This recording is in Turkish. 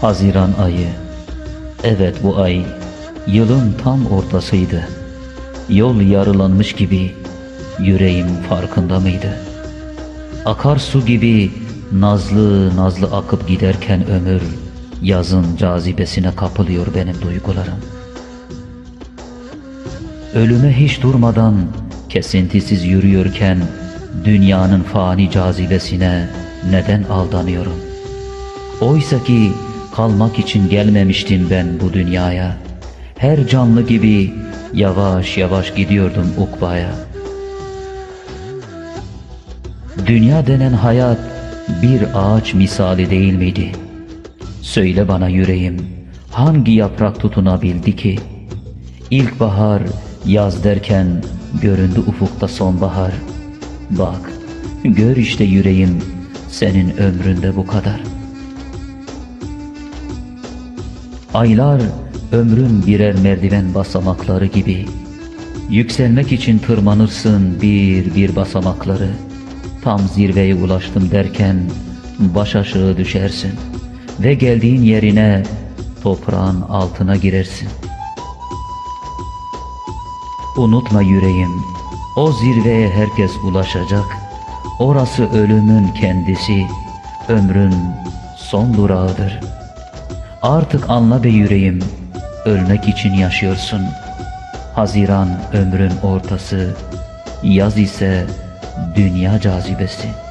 Haziran ayı. Evet bu ay yılın tam ortasıydı. Yol yarılanmış gibi yüreğim farkında mıydı? Akarsu gibi nazlı nazlı akıp giderken ömür yazın cazibesine kapılıyor benim duygularım. Ölüme hiç durmadan kesintisiz yürüyorken dünyanın fani cazibesine neden aldanıyorum? Oysa ki kalmak için gelmemiştim ben bu dünyaya. Her canlı gibi yavaş yavaş gidiyordum ukbaya. Dünya denen hayat bir ağaç misali değil miydi? Söyle bana yüreğim, hangi yaprak tutunabildi ki? İlkbahar, yaz derken göründü ufukta sonbahar. Bak, gör işte yüreğim, senin ömründe bu kadar. Aylar ömrün birer merdiven basamakları gibi. Yükselmek için tırmanırsın bir bir basamakları. Tam zirveye ulaştım derken baş aşağı düşersin. Ve geldiğin yerine toprağın altına girersin. Unutma yüreğim, o zirveye herkes ulaşacak. Orası ölümün kendisi, ömrün son durağıdır. Artık anla be yüreğim, ölmek için yaşıyorsun. Haziran ömrün ortası, yaz ise dünya cazibesi.''